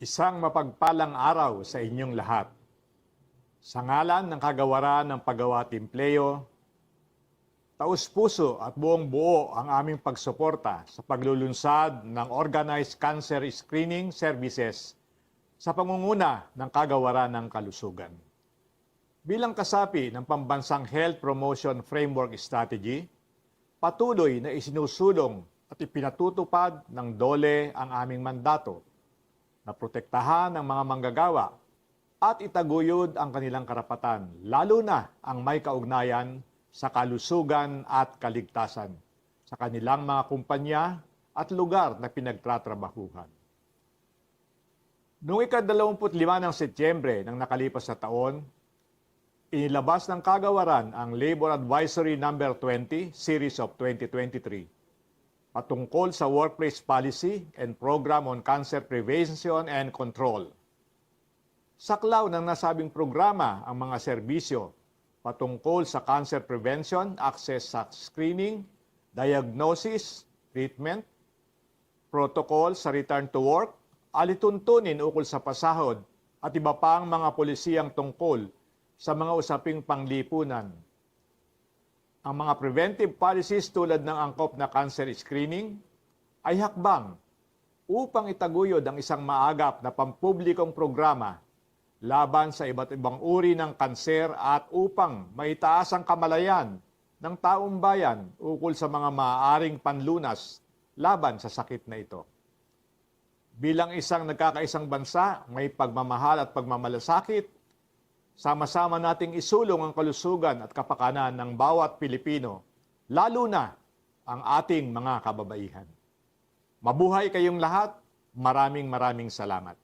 Isang mapagpalang araw sa inyong lahat. Sa ngalan ng kagawaran ng paggawa at empleyo, taus-puso at buong buo ang aming pagsuporta sa paglulunsad ng Organized Cancer Screening Services sa pangunguna ng kagawaran ng kalusugan. Bilang kasapi ng Pambansang Health Promotion Framework Strategy, patuloy na isinusulong at ipinatutupad ng DOLE ang aming mandato na protektahan ang mga manggagawa at itaguyod ang kanilang karapatan, lalo na ang may kaugnayan sa kalusugan at kaligtasan sa kanilang mga kumpanya at lugar na pinagtatrabahuhan. Noong ika-25 ng Setyembre ng nakalipas na taon, inilabas ng kagawaran ang Labor Advisory Number 20, Series of 2023 patungkol sa Workplace Policy and Program on Cancer Prevention and Control. Saklaw ng nasabing programa ang mga serbisyo patungkol sa cancer prevention, access sa screening, diagnosis, treatment, protocol sa return to work, alituntunin ukol sa pasahod at iba pang mga polisiyang tungkol sa mga usaping panglipunan ang mga preventive policies tulad ng angkop na cancer screening ay hakbang upang itaguyod ang isang maagap na pampublikong programa laban sa iba't ibang uri ng kanser at upang maitaas ang kamalayan ng taong bayan ukol sa mga maaaring panlunas laban sa sakit na ito. Bilang isang nagkakaisang bansa, may pagmamahal at pagmamalasakit sama-sama nating isulong ang kalusugan at kapakanan ng bawat Pilipino, lalo na ang ating mga kababaihan. Mabuhay kayong lahat. Maraming maraming salamat.